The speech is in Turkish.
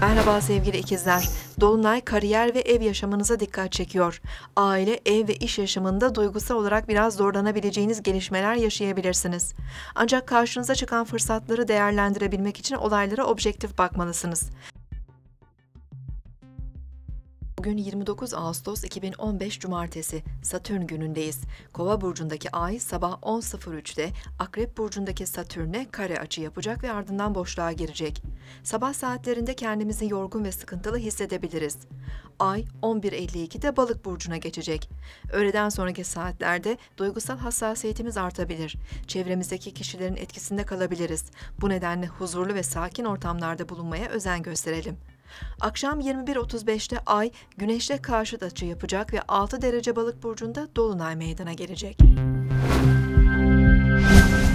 Merhaba sevgili ikizler. Dolunay kariyer ve ev yaşamınıza dikkat çekiyor. Aile, ev ve iş yaşamında duygusal olarak biraz zorlanabileceğiniz gelişmeler yaşayabilirsiniz. Ancak karşınıza çıkan fırsatları değerlendirebilmek için olaylara objektif bakmalısınız. Bugün 29 Ağustos 2015 Cumartesi, Satürn günündeyiz. Kova burcundaki Ay sabah 10.03'te Akrep burcundaki Satürn'e kare açı yapacak ve ardından boşluğa girecek. Sabah saatlerinde kendimizi yorgun ve sıkıntılı hissedebiliriz. Ay 11.52'de Balık burcuna geçecek. Öğleden sonraki saatlerde duygusal hassasiyetimiz artabilir. Çevremizdeki kişilerin etkisinde kalabiliriz. Bu nedenle huzurlu ve sakin ortamlarda bulunmaya özen gösterelim. Akşam 21.35'te Ay Güneş'le karşıt açı yapacak ve 6 derece Balık burcunda dolunay meydana gelecek. Müzik